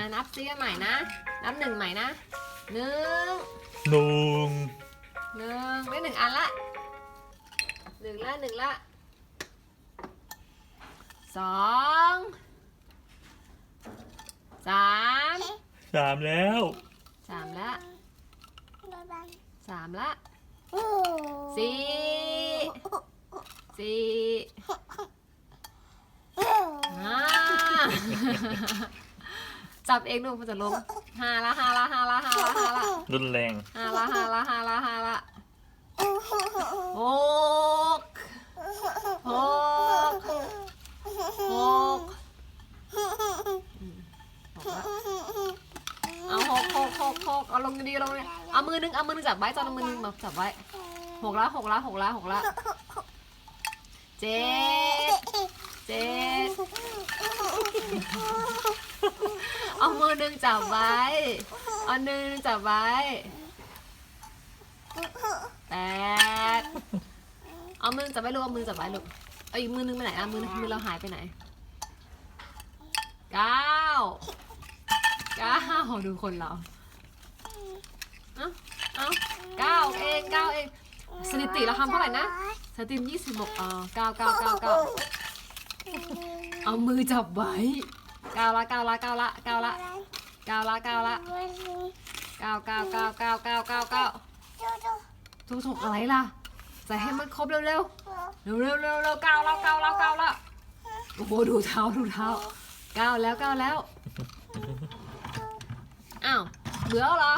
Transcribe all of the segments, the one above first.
อะนับซิกันใหม่นะ นับหนึ่งใหม่นะหนึ่งหนึ่งหนึ่งได้หนึ่งอันละหนึ่งละหนึ่งละสองสามสามแล้วสามละสามละสี่สี่ห้า จับเองดูมันจะลงห้าละห้าละห้าละห้าละห้าละรุนแรงห้าละห้าละห้าละห้าละหกหกหกเอาหกหกหกหกเอาลงดีๆลงเลยเอามือนึงเอามือนึงจับไว้จอนเอามือนึงมาจับไว้หกละหกละหกละหกละเจ็ดเจ็ด เอามือหนึ่งจับไว้ เอามือนึงจับไว้ แปด เอามือจับไว้ลูกเอามือจับไว้ลูก เอาอีกมือนึงไปไหนอะมือมือเราหายไปไหนเก้าเก้าดูคนเรา เอ้า เอ้าเก้าเองเก้าเอง สถิติเราทำเท่าไหร่นะ สถิติยี่สิบหกเออเก้าเก้าเก้าเก้าเอามือจับไว้ ก้าละเก้าละเก้าละเก้าละเก้าละเก้าละเก้าเก้าเก้าเก้าเก้าเก้าเก้าทุกถกอะไรล่ะใส่ให้มันครบเร็วเร็วเร็วเร็วเร็วเร็วเก้าแล้วเก้าแล้วเก้าแล้วโอ้โหดูเท้าดูเท้าเก้าแล้วเก้าแล้วอ้าวเหลือเหรอ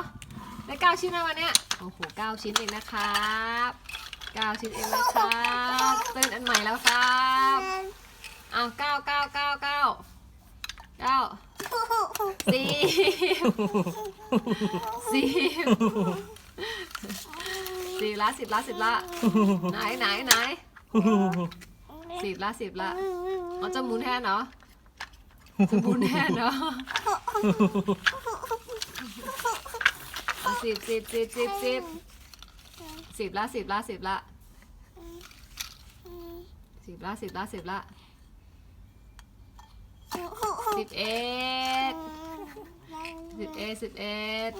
ได้เก้าชิ้นแล้ววันเนี้ยโอ้โหเก้าชิ้นเองนะครับเก้าชิ้นเองนะครับเป็นอันใหม่แล้วครับอ้าวเก้าเก้าเก้าเก้า เก้าสี่สี่สี่ละสิบละสิบละไหนไหนไหนสิบละสิบละอ๋อจะหมุนแทนเหรอจะหมุนแทนเหรออะสิบสิบสิบสิบสิบสิบละสิบละสิบละสิบละสิบละสิบละ สิบเอ็ดสิบเอ็ดสิบเอ็ด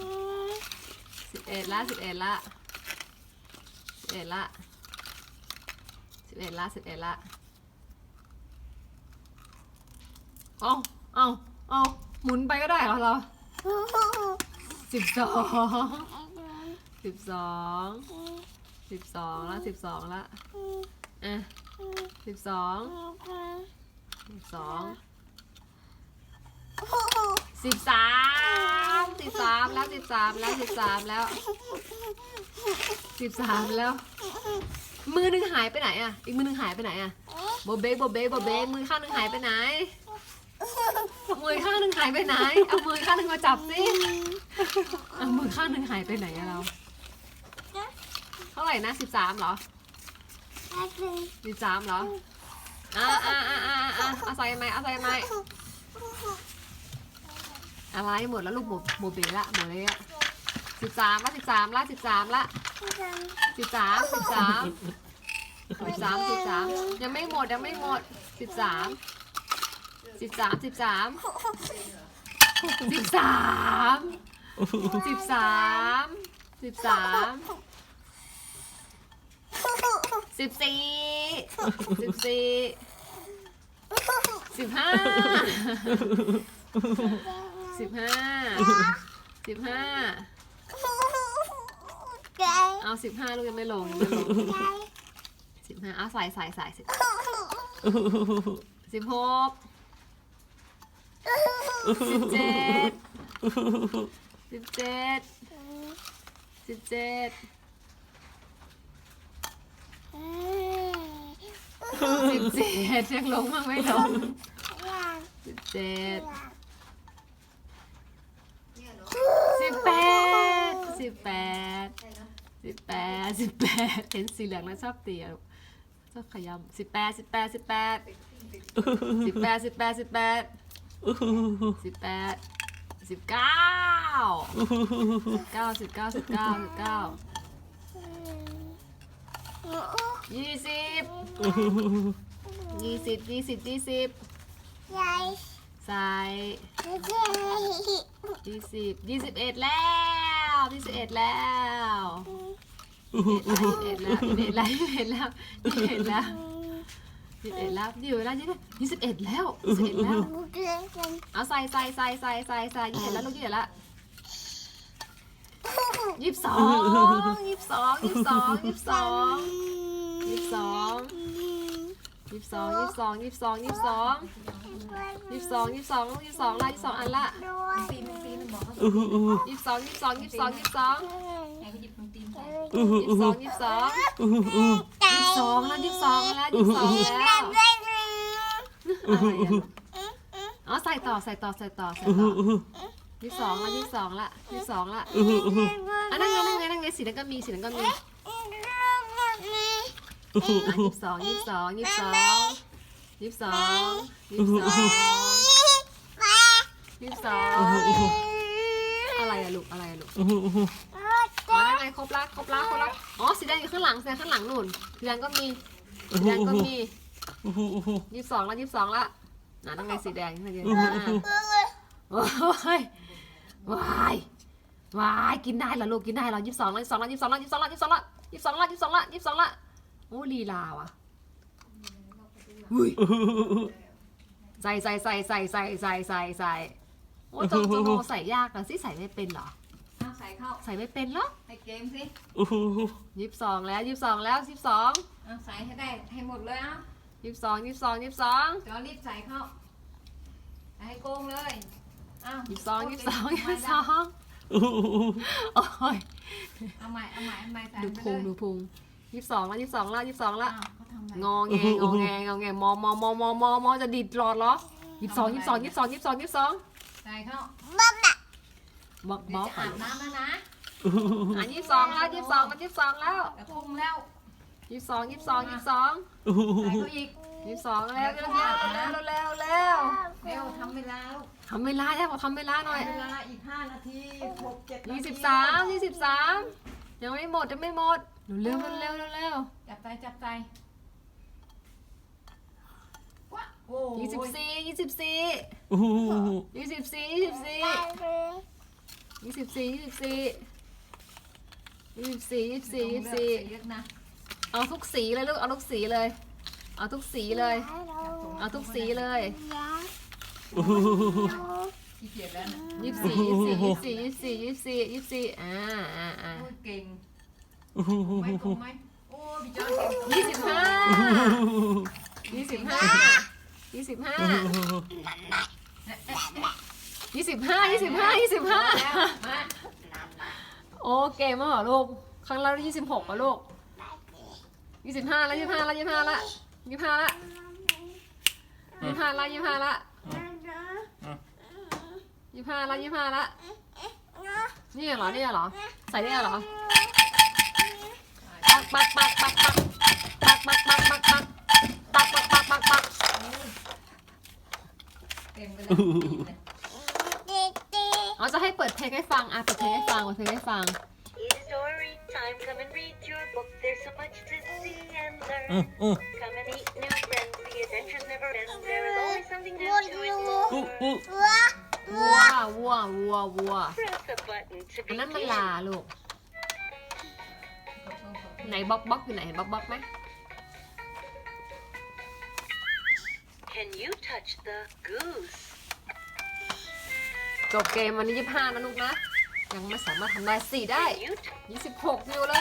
สิบเอ็ดละสิบเอ็ดละสิบเอ็ดละสิบเอ็ดละสิบเอ็ดละเอาเอาเอาหมุนไปก็ได้เหรอเราสิบสองสิบสองสิบสองละสิบสองละอะสิบสองสิบสอง สิบสามสิบสามแล้วสิบสามแล้วสิบสามแล้วสิบสามแล้ว มือหนึ่งหายไปไหนอะ อีกมือหนึ่งหายไปไหนอะโบเบกโบเบกโบเบกมือข้างหนึ่งหายไปไหนมือข้างหนึ่งหายไปไหน เอามือข้างหนึ่งมาจับสิเอามือข้างหนึ่งหายไปไหนอะเรา เท่าไหร่นะสิบสามเหรอสิบสามเหรออ่าอ่าอ่าอ่าอ่าเอาใส่ไหมเอาใส่ไหม อะไรหมดแล้วลูกหมดหมดเบรละหมดเลยอะสิบสามละสิบสามละสิบสามละสิบสามสิบสามสิบสามสิบสามยังไม่หมดยังไม่หมดสิบสามสิบสามสิบสามสิบสามสิบสามสิบสามสิบสี่สิบสี่สิบห้า สิบห้าสิบห้าเอาสิบห้าลูกยังไม่ลงยังไม่ลงสิบห้าเอาใส่ใส่ใส่สิสิบหกสิบเจ็ดสิบเจ็ดสิบเจ็ดสิบเจ็ดยังลงมากไม่ลงสิบเจ็ดสิ บแปดสิบแปดสิบแปดสิบแปดเห็นสีเหลืองแล้วชอบเตียชอบขยำสิบแปดสิบแปดสิบแปดสิบแปดสิบแปดสิบแปดสิบแปดสิบเก้าเก้าสิบเก้าสิบเก้าสิบเก้ายี่สิบยี่สิบยี่สิบยี่สิบ ใส่ยี่สิบยี่สิบเอ็ดแล้วยี่สิบเอ็ดแล้วยี่สิบเอ็ดแล้วยี่สิบเอ็ดแล้วยี่สิบเอ็ดแล้วยี่สิบเอ็ดแล้วยี่สิบเอ็ดแล้วอยู่แล้วยี่สิบเอ็ดแล้วยี่สิบเอ็ดแล้วเอาใส่ใส่ใส่ใส่ใส่ใส่ยี่สิบเอ็ดแล้วลูกยี่สิบเอ็ดแล้วยี่สิบสองยี่สิบสองยี่สิบสองยี่สิบสองยี่สิบสอง ยี่สิบสองยี่สิบสองยี่สิบสองยี่สิบสองยี่สิบสองยี่สิบสองยี่สิบสองละยี่สิบสองอันละตีนตีนบอกเขายี่สิบสองยี่สิบสองยี่สิบสองยี่สิบสองไอ้เขาหยิบตรงตีนไปยี่สิบสองยี่สิบสองยี่สิบสองแล้วยี่สิบสองแล้วยี่สิบสองแล้วอะไรอะอ๋อใส่ต่อใส่ต่อใส่ต่อใส่ต่อยี่สิบสองละยี่สิบสองละยี่สิบสองละอะนั่งไงนั่งไงนั่งไงสีนั้นก็มีสีนั้นก็มีอะ ยี่สิบสองยี่สิบสองยี่สิบสองยี่สิบสองยี่สิบสองยี่สิบสองอะไรอะลูกอะไรอะลูกอ๋อนั่นไงครบละครบละครบละอ๋อสีแดงอยู่ข้างหลังสีแดงข้างหลังนู่นสีแดงก็มีสีแดงก็มียี่สิบสองละยี่สิบสองละน่ะนั่นไงสีแดงนั่นไงอ่าโอ้ยวายวายกินได้เหรอลูกกินได้เหรอยี่สิบสองละยี่สิบสองละยี่สิบสองละยี่สิบสองละยี่สิบสองละยี่สิบสองละยี่สิบสองละยี่สิบสองละ อ้ลีลาว่ะอุ้ยใส่ใส่ใส่ใส่ใส่ใส่ใส่ใส่โอ้จงจงโมใส่ยากนะสิใส่ไม่เป็นเหรอ เอาใส่เข้าใส่ไม่เป็นเหรอให้เกมสิยี่สิบสองแล้วยี่สิบสองแล้วยี่สิบสองเอาใส่ให้ได้ให้หมดเลยเอะยี่สิบสองยี่สิบสองยี่สิบสองจอรีบใส่เข้าใส่ให้โกงเลยเอายี่สิบสองยี่สิบสองยี่สิบสองโอ้ยเอาใหม่เอาใหม่เอาใหม่ใส่ดูไปพุเลงยดูพุง ยี่สิบสองแล้วยี่สิบสองแล้วยี่สิบสองแล้วอ้าวเขาทำอะไรงอแงงอแงงอแงมอมอมอมอมอมอจะดิดหลอดเหรอยี่สิบสองยี่สิบสองยี่สิบสองยี่สิบสองยี่สิบสองใส่เข้าบอกบเดี๋ยอวกจะอาบน้ำแล้วนะอะยี่สิบสองแล้วยี่สิบสองมันยี่สิบสองแล้วกระพุงแล้วยี่สิบสองยี่สิบสองยี่สิบสองใส่เขาอีกยี่สิบสองแล้วเร็วเร็วเร็วเร็วเร็วทำเวลาลูกทำเวลาได้บอกทำเวลาหน่อย เวลาอีกห้านาทีหกเจ็ดยี่สิบสามยี่สิบสามยังไม่หมดยังไม่หมด เร็วเร็วเร็วเร็วจับใจจับใจว้าโอ้ยี่สิบสี่ยี่สิบสี่โอ้โหยี่สิบสี่ยี่สิบสี่ยี่สิบสี่ยี่สิบสี่ยี่สิบสี่ยี่สิบสี่ยี่สิบสี่เอาทุกสีเลยลูกเอาทุกสีเลย เอาทุกสีเลย เอาทุกสีเลยยี่สิบสี่ยี่สิบสี่ยี่สิบสี่ยี่สิบสี่ยี่สิบสี่อ่าอ่าอ่าเก่ง ไม่ตรงไหมโอ้พี่จอนยี่สิบห้ายี่สิบห้ายี่สิบห้ายี่สิบห้ายี่สิบห้ายี่สิบห้าโอเกมากเหรอลูกครั้งละยี่สิบหกเหรอลูกยี่สิบห้าล้วยี่สิบห้าล้วยี่สิบห้าละยี่สิบห้าละยี่สิบห้าละยี่สิบห้าละยี่สิบห้าละยี่สิบห้าละนี่เหรอนี่เหรอใส่นี่เหรอ กปักปักปักปักปักปักปักปักปักปักปักปักปักปักเต็มไปเลยตีนเลยอ๋อจะให้เปิดเพลงให้ฟังอะเปิดเพลงให้ฟังเปิดเพลงให้ฟัง It's story time. Come and read your book. There's so much to see and learn. Come and meet new friends. The adventures never end. There is always something new to explore. วัววัววัววัว Press a button to อันนั้นมัน begin. ลาลูก ไหนบล็อกบล็อกอยู่ไหนเห็นบล็อกบล็อกไหม Can you touch the goose? จบเกมวันนี้ยี่ห้านะลูกนะ ยังไม่สามารถทำได้สี่ได้ Can you t- ยี่สิบหกอยู่เล